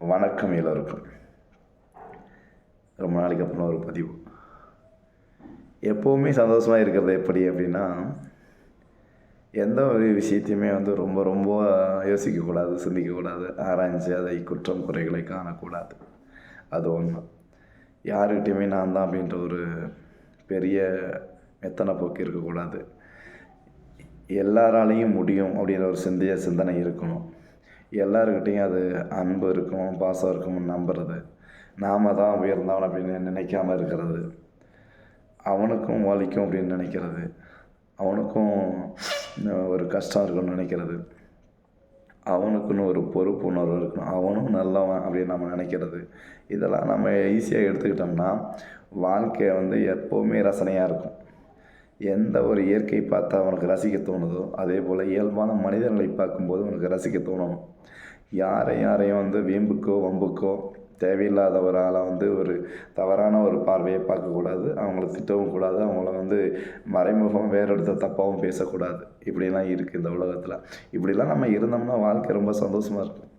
வணக்கம் எல்லோருக்கும். ரொம்ப நாளைக்கு அப்புறம் ஒரு பதிவு. எப்போவுமே சந்தோஷமாக இருக்கிறது எப்படி அப்படின்னா எந்த ஒரு விஷயத்தையுமே வந்து ரொம்ப ரொம்ப யோசிக்கக்கூடாது சிந்திக்கக்கூடாது ஆராய்ஞ்சு அதை குற்றம் குறைகளை காணக்கூடாது. அது ஒன்று யாருக்கிட்டையுமே நான் தான் அப்படின்ற ஒரு பெரிய மெத்தனை போக்கு இருக்கக்கூடாது. எல்லாராலையும் முடியும் அப்படின்ற ஒரு சிந்தைய சிந்தனை இருக்கணும். எல்லாருக்கிட்டேயும் அது அன்பு இருக்கும் பாசம் இருக்கும்னு நம்புறது. நாம் தான் உயர்ந்தவன் அப்படின்னு நினைக்காம இருக்கிறது. அவனுக்கும் வலிக்கும் அப்படின்னு நினைக்கிறது. அவனுக்கும் ஒரு கஷ்டம் இருக்குன்னு நினைக்கிறது. அவனுக்குன்னு ஒரு பொறுப்புணர்வு இருக்கணும். அவனும் நல்லவன் அப்படின்னு நம்ம நினைக்கிறது. இதெல்லாம் நம்ம ஈஸியாக எடுத்துக்கிட்டோம்னா வாழ்க்கை வந்து எப்போவுமே ரசனையாக இருக்கும். எந்த ஒரு இயற்கை பார்த்தா அவனுக்கு ரசிக்க தோணுதோ அதே போல் இயல்பான மனிதர்களை பார்க்கும்போது அவனுக்கு ரசிக்க தோணணும். யாரை யாரையும் வந்து வீம்புக்கோ வம்புக்கோ தேவையில்லாத ஒரு ஆளை வந்து ஒரு தவறான ஒரு பார்வையை பார்க்கக்கூடாது அவங்கள திட்டவும் கூடாது அவங்கள வந்து மறைமுகம் வேற இடத்த தப்பாகவும் பேசக்கூடாது. இப்படிலாம் இருக்குது இந்த உலகத்தில். இப்படிலாம் நம்ம இருந்தோம்னா வாழ்க்கை ரொம்ப சந்தோஷமாக இருக்கும்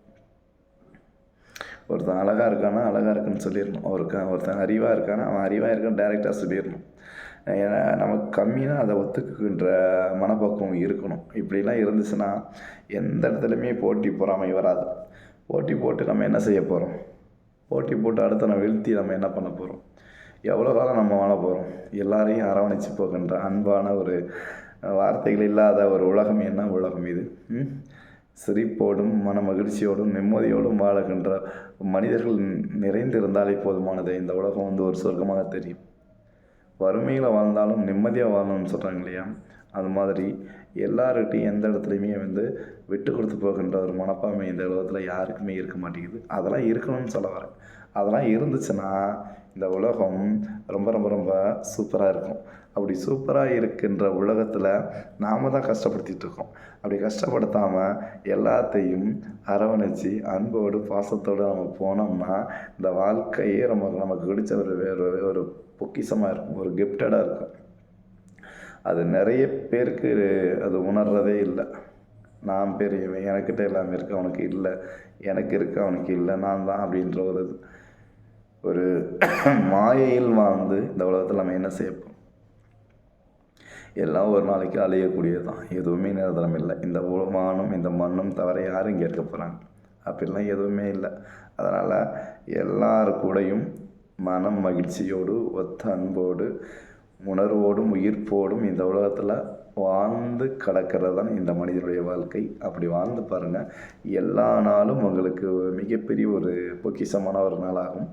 ஒருத்தன் அழகாக இருக்கானா அழகாக இருக்குன்னு சொல்லிடணும். ஒருத்தன் ஒருத்தன் அறிவாக இருக்கானா அவன் அறிவாக இருக்கான்னு டைரெக்டாக சொல்லிடணும். ஏன்னா நமக்கு கம்மினா அதை ஒத்துக்குன்ற மனப்பக்குவம் இருக்கணும். இப்படிலாம் இருந்துச்சுன்னா எந்த இடத்துலையுமே போட்டி பொறாமை வராது. போட்டி போட்டு நம்ம என்ன செய்ய போகிறோம் போட்டி போட்டு அடுத்த நம்ம வீழ்த்தி நம்ம என்ன பண்ண போகிறோம் எவ்வளோ காலம் நம்ம வாழ போகிறோம் எல்லாரையும் அரவணைச்சு போகின்ற அன்பான ஒரு வார்த்தைகள் இல்லாத ஒரு உலகம் என்ன உலகம் இது? சிரிப்போடும் மன மகிழ்ச்சியோடும் நிம்மதியோடும் வாழுகின்ற மனிதர்கள் நிறைந்திருந்தாலே போதுமானது. இந்த உலகம் வந்து ஒரு சொர்க்கமாக தெரியும். வறுமையில் வாழ்ந்தாலும் நிம்மதியாக வாழணும்னு சொல்கிறாங்க இல்லையா? அது மாதிரி எல்லார்கிட்டையும் எந்த இடத்துலையுமே வந்து விட்டு கொடுத்து போகின்ற ஒரு மனப்பான்மை இந்த உலகத்தில் யாருக்குமே இருக்க மாட்டேங்குது. அதெல்லாம் இருக்கணும்னு சொல்ல வரேன். அதெல்லாம் இருந்துச்சுன்னா இந்த உலகம் ரொம்ப ரொம்ப ரொம்ப சூப்பராக இருக்கும். அப்படி சூப்பராக இருக்கின்ற உலகத்தில் நாம் தான் கஷ்டப்படுத்திகிட்டு இருக்கோம். அப்படி கஷ்டப்படுத்தாமல் எல்லாத்தையும் அரவணைச்சு அன்போடு பாசத்தோடு நம்ம போனோம்னா இந்த வாழ்க்கையே நமக்கு நமக்கு பிடிச்ச ஒரு வேறு ஒரு பொக்கிஷமாக இருக்கும். ஒரு கிஃப்டடாக இருக்கும். அது நிறைய பேருக்கு அது உணர்றதே இல்லை. நான் பெரியவன் எனக்கிட்ட எல்லாமே இருக்குது அவனுக்கு இல்லை. எனக்கு இருக்குது அவனுக்கு இல்லை. நான் தான் அப்படின்ற ஒரு இது. ஒரு மாயையில் வாழ்ந்து இந்த உலகத்தில் நம்ம என்ன செய்யப்போம் எல்லாம் ஒரு நாளைக்கு அழியக்கூடியது தான் எதுவுமே நிரந்தரம் இல்லை. இந்த உ- வானம் இந்த மண்ணும் தவிர யாரும் கேட்க போகிறாங்க அப்படிலாம் எதுவுமே இல்லை. அதனால் எல்லார் கூடயும் மனம் மகிழ்ச்சியோடு ஒத்த அன்போடு உணர்வோடும் உயிர்ப்போடும் இந்த உலகத்தில் வாழ்ந்து கடக்கிறது தான் இந்த மனிதனுடைய வாழ்க்கை. அப்படி வாழ்ந்து பாருங்கள் எல்லா நாளும் உங்களுக்கு மிகப்பெரிய ஒரு பொக்கிஷமான ஒரு நாளாகும்.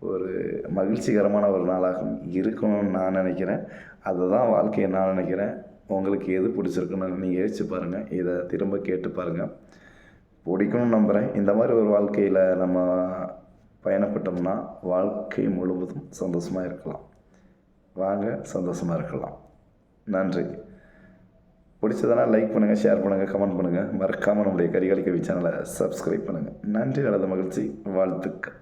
ஒரு மகிழ்ச்சிகரமான ஒரு நாளாகும். இருக்கணும்னு நான் நினைக்கிறேன். அதுதான் வாழ்க்கையை நான் நினைக்கிறேன். உங்களுக்கு எது பிடிச்சிருக்குன்னு நீங்கள் யோசிச்சு பாருங்கள் இதை திரும்ப கேட்டு பாருங்கள் பிடிக்கணும்னு நம்புகிறேன் இந்த மாதிரி ஒரு வாழ்க்கையில் நம்ம பயணப்பட்டோம்னா வாழ்க்கை முழுவதும் சந்தோஷமாக இருக்கலாம். வாங்க சந்தோஷமாக இருக்கலாம். நன்றி. பிடிச்சதுனா லைக் பண்ணுங்கள் ஷேர் பண்ணுங்கள் கமெண்ட் பண்ணுங்கள் மறக்காமல் நம்முடைய கரிகாலிக்கவி சேனலை சப்ஸ்கிரைப் பண்ணுங்கள் நன்றி நல்லது மகிழ்ச்சி. வாழ்த்துக்கள்.